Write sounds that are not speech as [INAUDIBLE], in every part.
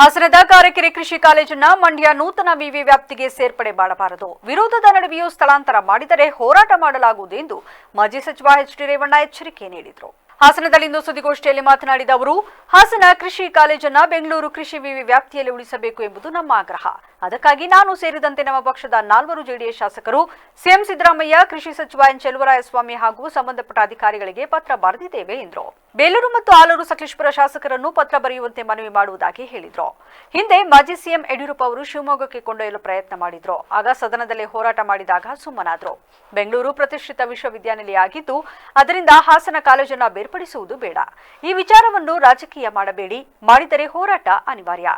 ಹಾಸನದ ಕಾರಕೆರೆ ಕೃಷಿ ಕಾಲೇಜನ್ನ ಮಂಡ್ಯ ನೂತನ ವಿವಿ ವ್ಯಾಪ್ತಿಗೆ ಸೇರ್ಪಡೆ ಮಾಡಬಾರದು. ವಿರೋಧದ ನಡುವೆಯೂ ಸ್ಥಳಾಂತರ ಮಾಡಿದರೆ ಹೋರಾಟ ಮಾಡಲಾಗುವುದು ಎಂದು ಮಾಜಿ ಸಚಿವ ಎಚ್ ಡಿ ರೇವಣ್ಣ ಎಚ್ಚರಿಕೆ ನೀಡಿದರು. ಹಾಸನದಲ್ಲಿಂದು ಸುದ್ದಿಗೋಷ್ಠಿಯಲ್ಲಿ ಮಾತನಾಡಿದ ಅವರು, ಹಾಸನ ಕೃಷಿ ಕಾಲೇಜನ್ನ ಬೆಂಗಳೂರು ಕೃಷಿ ವಿವಿ ವ್ಯಾಪ್ತಿಯಲ್ಲಿ ಉಳಿಸಬೇಕು ಎಂಬುದು ನಮ್ಮ ಆಗ್ರಹ. ಅದಕ್ಕಾಗಿ ನಾನು ಸೇರಿದಂತೆ ನಮ್ಮ ಪಕ್ಷದ ನಾಲ್ವರು ಜೆಡಿಎಸ್ ಶಾಸಕರು, ಸಿಎಂ ಸಿದ್ದರಾಮಯ್ಯ, ಕೃಷಿ ಸಚಿವ ಎನ್ ಚೆಲುವರಾಯಸ್ವಾಮಿ ಹಾಗೂ ಸಂಬಂಧಪಟ್ಟ ಅಧಿಕಾರಿಗಳಿಗೆ ಪತ್ರ ಬರೆದಿದ್ದೇವೆ ಎಂದರು. ಬೇಲೂರು ಮತ್ತು ಆಲೂರು ಸಕಲೇಶ್ಪುರ ಶಾಸಕರನ್ನು ಪತ್ರ ಬರೆಯುವಂತೆ ಮನವಿ ಮಾಡುವುದಾಗಿ ಹೇಳಿದ್ರು. ಹಿಂದೆ ಮಾಜಿ ಸಿಎಂ ಯಡಿಯೂರಪ್ಪ ಅವರು ಶಿವಮೊಗ್ಗಕ್ಕೆ ಕೊಂಡೊಯ್ಯಲು ಪ್ರಯತ್ನ ಮಾಡಿದ್ರು. ಆಗ ಸದನದಲ್ಲಿ ಹೋರಾಟ ಮಾಡಿದಾಗ ಸುಮ್ಮನಾದ್ರು. ಬೆಂಗಳೂರು ಪ್ರತಿಷ್ಠಿತ ವಿಶ್ವವಿದ್ಯಾನಿಲಯ ಆಗಿದ್ದು ಅದರಿಂದ ಹಾಸನ ಕಾಲೇಜನ್ನು ಬೇರ್ಪಡಿಸುವುದು ಬೇಡ. ಈ ವಿಚಾರವನ್ನು ರಾಜಕೀಯ ಮಾಡಬೇಡಿ. ಮಾಡಿದರೆ ಹೋರಾಟ ಅನಿವಾರ್ಯ.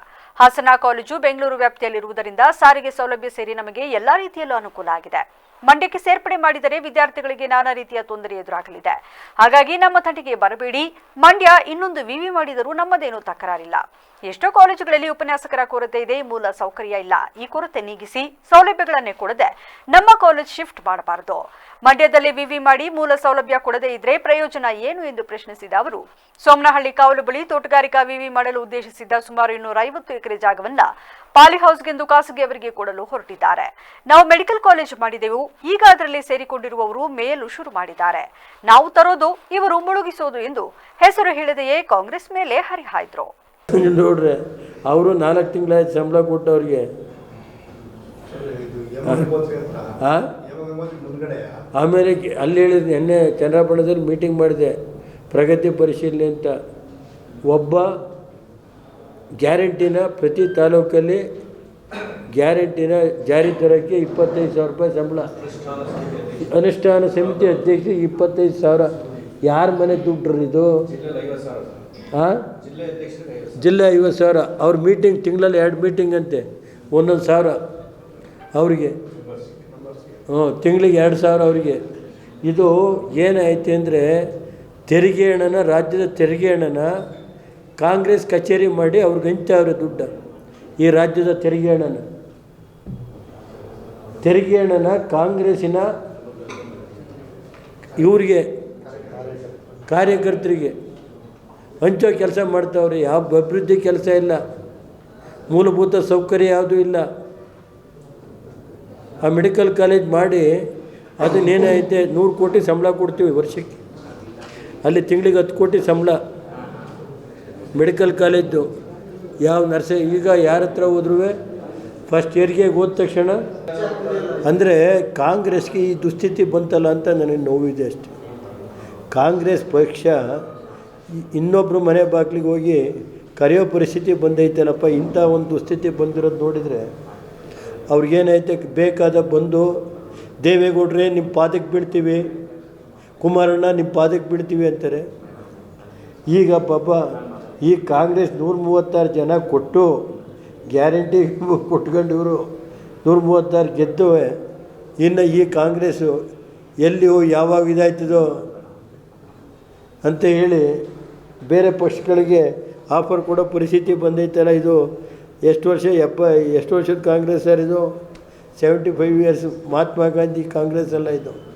ಹಾಸನ ಕಾಲೇಜು ಬೆಂಗಳೂರು ವ್ಯಾಪ್ತಿಯಲ್ಲಿರುವುದರಿಂದ ಸಾರಿಗೆ ಸೌಲಭ್ಯ ಸೇರಿ ನಮಗೆ ಎಲ್ಲಾ ರೀತಿಯಲ್ಲೂ ಅನುಕೂಲ ಆಗಿದೆ. ಮಂಡ್ಯಕ್ಕೆ ಸೇರ್ಪಡೆ ಮಾಡಿದರೆ ವಿದ್ಯಾರ್ಥಿಗಳಿಗೆ ನಾನಾ ರೀತಿಯ ತೊಂದರೆ ಎದುರಾಗಲಿದೆ. ಹಾಗಾಗಿ ನಮ್ಮ ತಂಟೆಗೆ ಬರಬೇಡಿ. ಮಂಡ್ಯ ಇನ್ನೊಂದು ವಿವಿ ಮಾಡಿದರೂ ನಮ್ಮದೇನೂ ತಕರಾರಿಲ್ಲ. ಎಷ್ಟೋ ಕಾಲೇಜುಗಳಲ್ಲಿ ಉಪನ್ಯಾಸಕರ ಕೊರತೆ ಇದೆ, ಮೂಲ ಸೌಕರ್ಯ ಇಲ್ಲ. ಈ ಕೊರತೆ ನೀಗಿಸಿ ಸೌಲಭ್ಯಗಳನ್ನೇ ಕೊಡದೆ ನಮ್ಮ ಕಾಲೇಜ್ ಶಿಫ್ಟ್ ಮಾಡಬಾರದು. ಮಂಡ್ಯದಲ್ಲಿ ವಿವಿ ಮಾಡಿ ಮೂಲ ಸೌಲಭ್ಯ ಕೊಡದೇ ಇದ್ರೆ ಪ್ರಯೋಜನ ಏನು ಎಂದು ಪ್ರಶ್ನಿಸಿದ ಅವರು, ಸೋಮನಹಳ್ಳಿ ಕಾವಲು ಬಳಿ ತೋಟಗಾರಿಕಾ ವಿವಿ ಮಾಡಲು ಉದ್ದೇಶಿಸಿದ್ದ ಸುಮಾರು ಇನ್ನೂರ ಐವತ್ತು ಎಕರೆ ಜಾಗವನ್ನ ಪಾಲಿಹೌಸ್ಗೆಂದು ಖಾಸಗಿಯವರಿಗೆ ಕೊಡಲು ಹೊರಟಿದ್ದಾರೆ. ನಾವು ಮೆಡಿಕಲ್ ಕಾಲೇಜ್ ಮಾಡಿದೆವು ಈಗ ಅದರಲ್ಲಿ ಸೇರಿಕೊಂಡಿರುವವರು ಮೇಲು ಶುರು ಮಾಡಿದ್ದಾರೆ. ನಾವು ತರೋದು, ಇವರು ಮುಳುಗಿಸೋದು ಎಂದು ಹೆಸರು ಹೇಳದೆಯೇ ಕಾಂಗ್ರೆಸ್ ಮೇಲೆ ಹರಿಹಾಯ್ದ್ರು. ನೋಡ್ರಿ, ಅವರು ನಾಲ್ಕು ತಿಂಗಳ ಸಂಬಳ ಕೊಟ್ಟವ್ರಿಗೆ. ಆಮೇಲೆ ಅಲ್ಲಿ ಹೇಳಿದ್ರು ನಿನ್ನೆ ಚಂದ್ರಪಣದಲ್ಲಿ ಮೀಟಿಂಗ್ ಮಾಡಿದೆ, ಪ್ರಗತಿ ಪರಿಶೀಲನೆ ಅಂತ. ಒಬ್ಬ ಗ್ಯಾರಂಟಿನ ಪ್ರತಿ ತಾಲೂಕಲ್ಲಿ ಗ್ಯಾರಂಟಿನ ಜಾರಿ ತರೋಕ್ಕೆ ಇಪ್ಪತ್ತೈದು ಸಾವಿರ ರೂಪಾಯಿ ಸಂಬಳ. ಅನುಷ್ಠಾನ ಸಮಿತಿ ಅಧ್ಯಕ್ಷ ಇಪ್ಪತ್ತೈದು ಸಾವಿರ. ಯಾರ ಮನೆ ದುಡ್ಡು ಇದು ಹಾಂ ಜಿಲ್ಲೆ ಐವತ್ತು ಸಾವಿರ. ಅವ್ರ ಮೀಟಿಂಗ್ ತಿಂಗಳಲ್ಲಿ ಎರಡು ಮೀಟಿಂಗ್ ಅಂತೆ. ಒಂದೊಂದು ಸಾವಿರ ಅವರಿಗೆ. ಹ್ಞೂ, ತಿಂಗಳಿಗೆ ಎರಡು ಸಾವಿರ ಅವರಿಗೆ. ಇದು ಏನೈತೆ ಅಂದರೆ ತೆರಿಗೆ ಹಣನ, ರಾಜ್ಯದ ತೆರಿಗೆ ಹಣನ ಕಾಂಗ್ರೆಸ್ ಕಚೇರಿ ಮಾಡಿ ಅವ್ರಿಗೆ ಹಂಚವ್ರೆ ದುಡ್ಡು. ಈ ರಾಜ್ಯದ ತೆರಿಗೆ ಹಣನ. ತೆರಿಗೆ ಹಣನ ಕಾಂಗ್ರೆಸ್ಸಿನ ಇವರಿಗೆ, ಕಾರ್ಯಕರ್ತರಿಗೆ ಹಂಚೋ ಕೆಲಸ ಮಾಡ್ತಾವ್ರೆ, ಯಾವ ಅಭಿವೃದ್ಧಿ ಕೆಲಸ ಇಲ್ಲ, ಮೂಲಭೂತ ಸೌಕರ್ಯ ಯಾವುದೂ ಇಲ್ಲ. ಆ ಮೆಡಿಕಲ್ ಕಾಲೇಜ್ ಮಾಡಿ ಅದನ್ನೇನೈತೆ, ನೂರು ಕೋಟಿ ಸಂಬಳ ಕೊಡ್ತೀವಿ ವರ್ಷಕ್ಕೆ. ಅಲ್ಲಿ ತಿಂಗಳಿಗೆ ಹತ್ತು ಕೋಟಿ ಸಂಬಳ. ಮೆಡಿಕಲ್ ಕಾಲೇಜು ಯಾವ ನರ್ಸ ಈಗ ಯಾರ ಹತ್ರ ಹೋದ್ರೂ ಫಸ್ಟ್ ಇಯರ್ಗೆ ಹೋದ ತಕ್ಷಣ ಅಂದರೆ ಕಾಂಗ್ರೆಸ್ಗೆ ಈ ದುಸ್ಥಿತಿ ಬಂತಲ್ಲ ಅಂತ ನನಗೆ ನೋವಿದೆ ಅಷ್ಟೆ. ಕಾಂಗ್ರೆಸ್ ಪಕ್ಷ ಇನ್ನೊಬ್ಬರು ಮನೆ ಬಾಗಿಲಿಗೆ ಹೋಗಿ ಕರೆಯೋ ಪರಿಸ್ಥಿತಿ ಬಂದೈತಲ್ಲಪ್ಪ, ಇಂಥ ಒಂದು ದುಸ್ಥಿತಿ ಬಂದಿರೋದು ನೋಡಿದರೆ ಅವ್ರಿಗೇನೈತೆ, ಬೇಕಾದ ಬಂದು ದೇವೇಗೌಡ್ರೆ ನಿಮ್ಮ ಪಾದಕ್ಕೆ ಬೀಳ್ತೀವಿ, ಕುಮಾರಣ್ಣ ನಿಮ್ಮ ಪಾದಕ್ಕೆ ಬೀಳ್ತೀವಿ ಅಂತಾರೆ. ಈಗ ಪಾಪ ಈ ಕಾಂಗ್ರೆಸ್ ನೂರ ಮೂವತ್ತಾರು ಜನ ಕೊಟ್ಟು ಗ್ಯಾರಂಟಿ [LAUGHS] ಕೊಟ್ಕೊಂಡು ಇವರು ನೂರ ಮೂವತ್ತಾರು ಗೆದ್ದು ಇನ್ನು ಈ ಕಾಂಗ್ರೆಸ್ಸು ಎಲ್ಲಿ ಹೋಗಿ ಯಾವಾಗ ಇದಾಯ್ತದೋ ಅಂತ ಹೇಳಿ ಬೇರೆ ಪಕ್ಷಗಳಿಗೆ ಆಫರ್ ಕೊಡೋ ಪರಿಸ್ಥಿತಿ ಬಂದೈತಲ್ಲ ಇದು. ಎಷ್ಟು ವರ್ಷ, ಎಪ್ಪ, ಎಷ್ಟು ವರ್ಷದ ಕಾಂಗ್ರೆಸ್ ಸರ್ ಇದು? Seventy five years Mahatma Gandhi Congress ಎಲ್ಲ ಇದು.